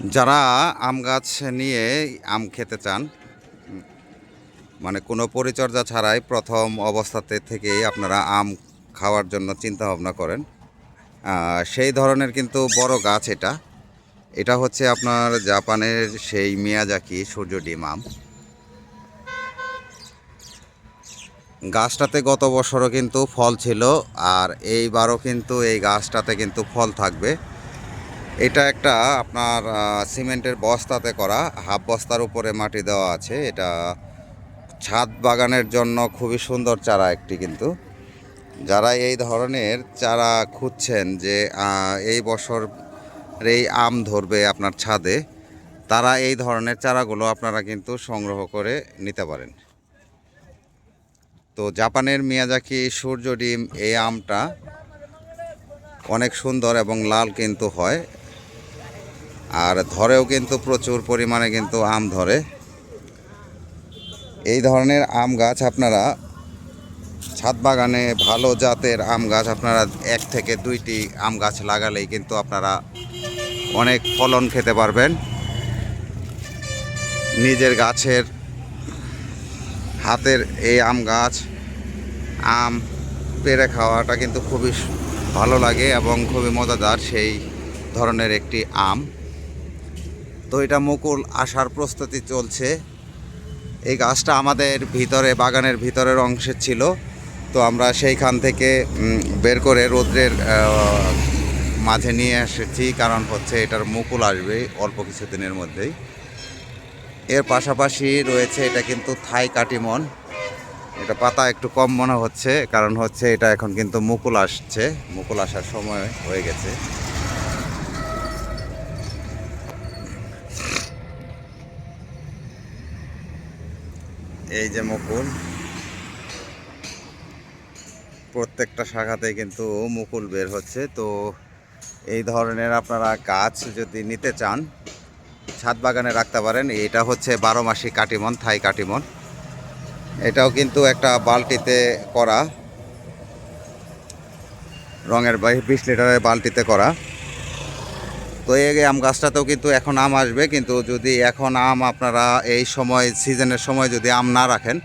যারা আম গাছ নিয়ে আম খেতে চান মানে কোনো পরিচর্যা ছাড়াই প্রথম অবস্থাতে থেকেই আপনারা আম খাওয়ার জন্য চিন্তা ভাবনা করেন। সেই ধরনের কিন্তু বড় গাছ এটা। এটা হচ্ছে আপনার জাপানের সেই মিয়াজাকি সূর্য ডিম আম। গাছটাতে গত বছরও কিন্তু ফল ছিল, আর এইবারও কিন্তু এই গাছটাতে কিন্তু ফল থাকবে। এটা একটা আপনার সিমেন্টের বস্তাতে করা, হাফ বস্তার উপরে মাটি দেওয়া আছে। এটা ছাদ বাগানের জন্য খুবই সুন্দর চারা একটি কিন্তু। যারা এই ধরনের চারা খুঁজছেন যে এই বছর এই আম ধরবে আপনার ছাদে, তারা এই ধরনের চারাগুলো আপনারা কিন্তু সংগ্রহ করে নিতে পারেন। তো জাপানের মিয়াজাকি সূর্য ডিম এই আমটা অনেক সুন্দর এবং লাল কিন্তু হয়। আর ধরেও কিন্তু প্রচুর পরিমাণে কিন্তু আম ধরে। এই ধরনের আম গাছ আপনারা, ছাদ বাগানে ভালো জাতের আম গাছ আপনারা এক থেকে দুইটি আম গাছ লাগালেই কিন্তু আপনারা অনেক ফলন খেতে পারবেন। নিজের গাছের হাতের এই আম গাছ, আম পেড়ে খাওয়াটা কিন্তু খুবই ভালো লাগে এবং খুবই মজাদার সেই ধরনের একটি আম। তো এটা মুকুল আসার প্রস্তুতি চলছে। এই গাছটা আমাদের ভিতরে, বাগানের ভিতরের অংশে ছিল। তো আমরা সেইখান থেকে বের করে রৌদ্রের মাঝে নিয়ে এসেছি। কারণ হচ্ছে এটার মুকুল আসবে অল্প কিছুদিনের মধ্যেই। এর পাশাপাশি রয়েছে এটা কিন্তু থাই কাটিমন এটা পাতা একটু কম মনে হচ্ছে। কারণ হচ্ছে এটা এখন কিন্তু মুকুল আসছে। মুকুল আসার সময় হয়ে গেছে। এই যে মুকুল। প্রত্যেকটা শাখাতেই কিন্তু মুকুল বের হচ্ছে। তো এই ধরনের আপনারা গাছ যদি নিতে চান, ছাদ বাগানে রাখতে পারেন। এটা হচ্ছে বারো মাসি কাটিমন, থাই কাটিমন। এটাও কিন্তু একটা বালতিতে করা। রঙের বিশ লিটারের বালতিতে করা। তো এই আম গাছটাতেও কিন্তু এখন আম আসবে, কিন্তু যদি এখন আম আপনারা এই সময়, সিজনের সময় যদি আম না রাখেন,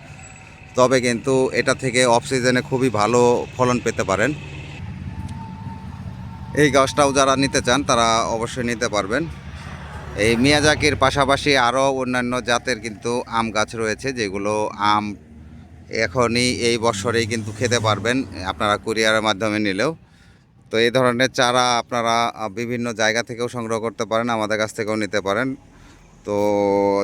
তবে কিন্তু এটা থেকে অফ সিজনে খুবই ভালো ফলন পেতে পারেন। এই গাছটাও যারা নিতে চান, তারা অবশ্যই নিতে পারবেন। এই মিয়াজাকির পাশাপাশি আরও অন্যান্য জাতের কিন্তু আম গাছ রয়েছে, যেগুলো আম এখনই এই বছরেই কিন্তু খেতে পারবেন। আপনারা কুরিয়ারের মাধ্যমে নিলেও। তো এই ধরনের চারা আপনারা বিভিন্ন জায়গা থেকেও সংগ্রহ করতে পারেন, আমাদের কাছ থেকেও নিতে পারেন। তো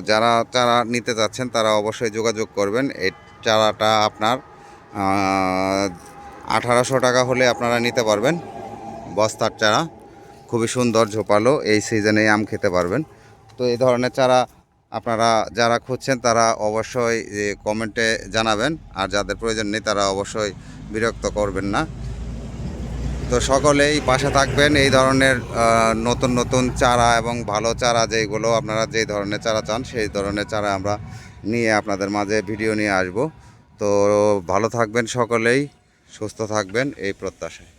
যারা চারা নিতে চাচ্ছেন, তারা অবশ্যই যোগাযোগ করবেন। এই চারাটা আপনার আঠারোশো টাকা হলে আপনারা নিতে পারবেন। বস্তার চারা, খুবই সুন্দর ঝোপালো, এই সিজনে আম খেতে পারবেন। তো এই ধরনের চারা আপনারা যারা খুঁজছেন, তারা অবশ্যই কমেন্টে জানাবেন। আর যাদের প্রয়োজন নেই, তারা অবশ্যই বিরক্ত করবেন না। তো সকলেই পাশে থাকবেন। এই ধরনের নতুন নতুন চারা এবং ভালো চারা যেগুলো আপনারা যেই ধরনের চারা চান, সেই ধরনের চারা আমরা নিয়ে আপনাদের মাঝে ভিডিও নিয়ে আসব। তো ভালো থাকবেন সকলেই, সুস্থ থাকবেন এই প্রত্যাশায়।